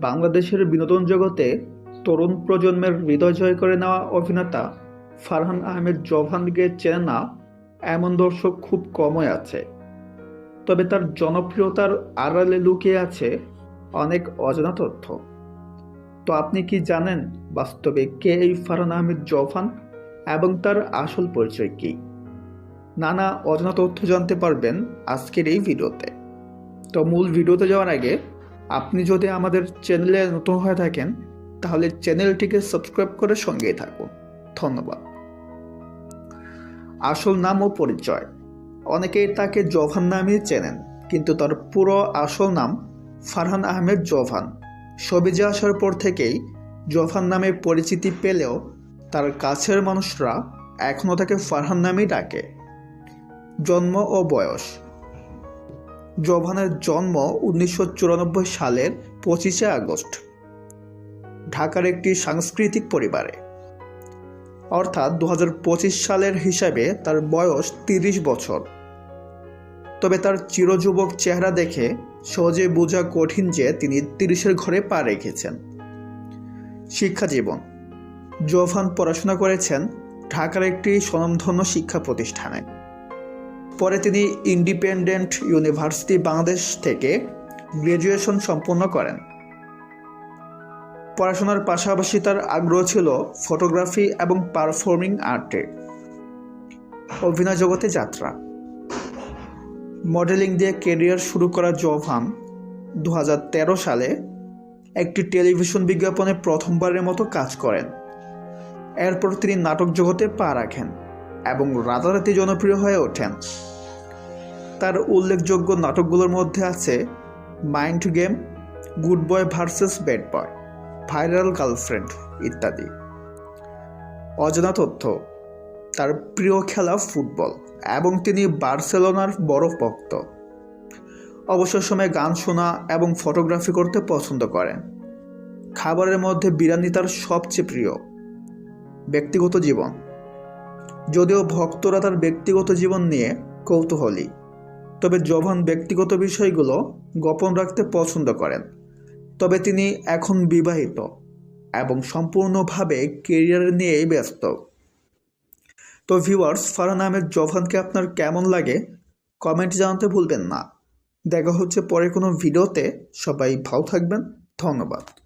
বাংলাদেশের বিনোদন জগতে তরুণ প্রজন্মের হৃদয় জয় করে নেওয়া অভিনেতা ফারহান আহমেদ জভানকে চেনে না, এমন দর্শক খুব কমই আছে। তবে তার জনপ্রিয়তার আড়ালে লুকিয়ে আছে অনেক অজানা তথ্য। তো আপনি কি জানেন বাস্তবে কে এই ফারহান আহমেদ জভান এবং তার আসল পরিচয় কী? নানা অজানা তথ্য জানতে পারবেন আজকের এই ভিডিওতে। তো মূল ভিডিওতে যাওয়ার আগে আপনি যদি আমাদের চ্যানেলে নতুন হয়ে থাকেন, তাহলে চ্যানেলটিকে সাবস্ক্রাইব করে সঙ্গেই থাকুন। ধন্যবাদ। আসল নাম ও পরিচয়। অনেকেই তাকে জভান নামে চেনেন, কিন্তু তার পুরো আসল নাম ফারহান আহমেদ জভান সবিজে আসার পর থেকেই জভান নামে পরিচিতি পেলেও তার কাছের মানুষরা এখনও তাকে ফারহান নামেই ডাকে। জন্ম ও বয়স। জভানের জন্ম উনিশশো চুরানব্বই সালের পঁচিশে আগস্ট, ঢাকার একটি সাংস্কৃতিক পরিবারে। অর্থাৎ দু হাজার পঁচিশ সালের হিসাবে তার বয়স তিরিশ বছর। তবে তার চিরযুবক চেহারা দেখে সহজে বোঝা কঠিন যে তিনি তিরিশের ঘরে পা রেখেছেন। শিক্ষা জীবন। জোভান পড়াশোনা করেছেন ঢাকার একটি স্বনামধন্য শিক্ষা প্রতিষ্ঠানে। পরে তিনি ইন্ডিপেন্ডেন্ট ইউনিভার্সিটি বাংলাদেশ থেকে গ্র্যাজুয়েশন সম্পন্ন করেন। পড়াশোনার পাশাপাশি তার আগ্রহ ছিল ফটোগ্রাফি এবং পারফর্মিং আর্টে। অভিনয় জগতে যাত্রা। মডেলিং দিয়ে কেরিয়ার শুরু করা জোভান দু সালে একটি টেলিভিশন বিজ্ঞাপনে প্রথমবারের মতো কাজ করেন। এরপর তিনি নাটক জগতে পা রাখেন এবং রাতারাতি জনপ্রিয় হয়ে ওঠেন। তার উল্লেখযোগ্য নাটকগুলোর মধ্যে আছে mind game, good boy versus bad boy, viral girlfriend ইত্যাদি। অজানা তথ্য, তার প্রিয় খেলা ফুটবল এবং তিনি বার্সেলোনার বড় ভক্ত। অবসর সময়ে গান শোনা এবং ফটোগ্রাফি করতে পছন্দ করেন। খাবারের মধ্যে বিরিয়ানি তার সবচেয়ে প্রিয়। ব্যক্তিগত জীবন, যদিও ভক্তরা তার ব্যক্তিগত জীবন নিয়ে কৌতূহলী। তবে জভান ব্যক্তিগত বিষয়গুলো গোপন রাখতে পছন্দ করেন। তবে তিনি এখন বিবাহিত এবং সম্পূর্ণভাবে কেরিয়ার নিয়েই ব্যস্ত। তো ভিউয়ার্স, ফারহান আহমেদ, জভানকে আপনার কেমন লাগে? কমেন্ট জানাতে ভুলবেন না। দেখা হচ্ছে পরে কোনো ভিডিওতে। সবাই ভালো থাকবেন। ধন্যবাদ।